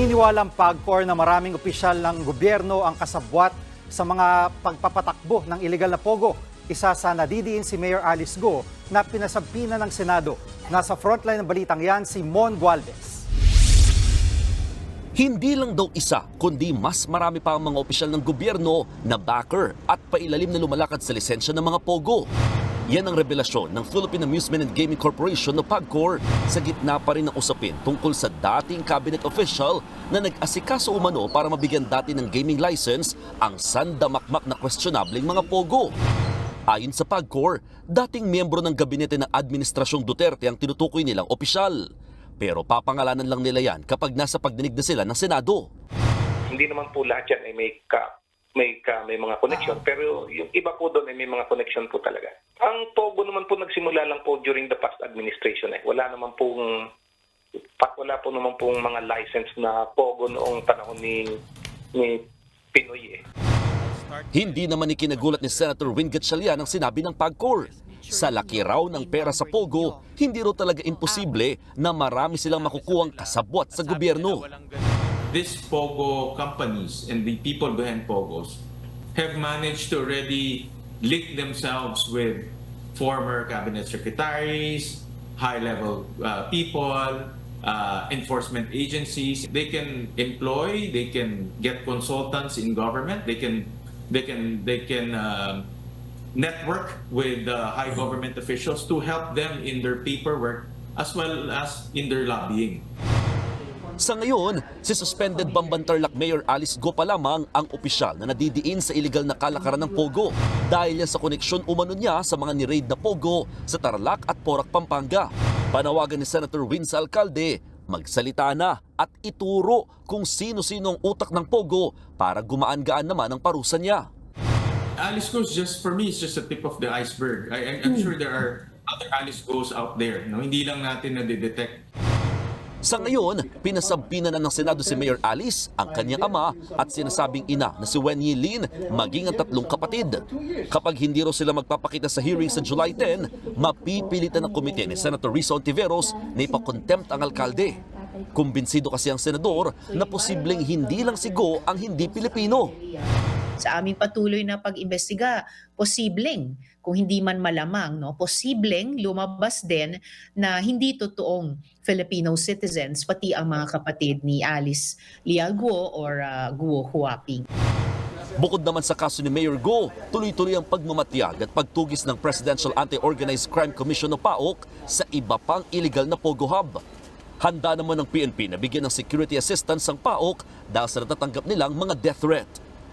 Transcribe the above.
Naniniwalang PAGCOR na maraming opisyal ng gobyerno ang kasabwat sa mga pagpapatakbo ng illegal na pogo. Isa sa nadidiin si Mayor Alice Go na pinasabpina ng Senado. Nasa frontline ng balitang yan si Mon Gualvez. Hindi lang daw isa, kundi mas marami pa ang mga opisyal ng gobyerno na backer at pailalim na lumalakad sa lisensya ng mga pogo. Yan ang revelasyon ng Philippine Amusement and Gaming Corporation o PAGCOR sa gitna pa rin ng usapin tungkol sa dating cabinet official na nag-asikaso umano para mabigyan dati ng gaming license ang sandamakmak na questionableng mga pogo. Ayon sa PAGCOR, dating miyembro ng gabinete ng Administrasyong Duterte ang tinutukoy nilang opisyal. Pero papangalanan lang nila yan kapag nasa pagdinig na sila ng Senado. hindi naman po lahat yan ay may ka may ka, may mga connection pero yung iba po doon ay may mga connection po talaga. Ang Pogo naman po nagsimula lang po during the past administration eh. Wala naman pong pa- wala po naman pong mga license na Pogo noong panahon ni ni Pinoy eh. Hindi naman ikinagulat ni Senator Win Gatchalian ang sinabi ng PAGCOR. Sa laki raw ng pera sa Pogo, hindi raw talaga imposible na marami silang makukuhang kasabwat sa gobyerno. These Pogo companies and the people behind Pogos have managed to already link themselves with former cabinet secretaries, high-level uh, people, uh, enforcement agencies. They can employ, they can get consultants in government, they can, they can, they can um, network with uh, high government officials to help them in their paperwork as well as in their lobbying. Sa ngayon, si suspended Bambantarlak Mayor Alice Go pa lamang ang opisyal na nadidiin sa iligal na kalakaran ng Pogo dahil yan sa koneksyon umano niya sa mga ni-raid na Pogo sa Tarlac at Porac, Pampanga. Panawagan ni Senator Win sa alkalde, magsalita na at ituro kung sino-sino ang utak ng Pogo para gumaan-gaan naman ang parusa niya. Alice Goes just for me is just a tip of the iceberg. I, I'm, I'm sure there are other Alice Goes out there. No, hindi lang natin na-detect. Sa ngayon, pinasabpina na ng Senado si Mayor Alice, ang kanyang ama at sinasabing ina na si Wen Yilin maging ang tatlong kapatid. Kapag hindi raw sila magpapakita sa hearing sa July 10, mapipilitan ng komite ni Senator Risa Ontiveros na ipakontempt ang alkalde. Kumbinsido kasi ang senador na posibleng hindi lang si Go ang hindi Pilipino. Sa aming patuloy na pag-imbestiga, posibleng, kung hindi man malamang, no, posibleng lumabas din na hindi totoong Filipino citizens, pati ang mga kapatid ni Alice Lial Guo or uh, Guo Huaping. Bukod naman sa kaso ni Mayor Go, tuloy-tuloy ang pagmamatiyag at pagtugis ng Presidential Anti-Organized Crime Commission o PAOK sa iba pang illegal na Pogo Hub. Handa naman ng PNP na bigyan ng security assistance ang PAOK dahil sa natatanggap nilang mga death threat.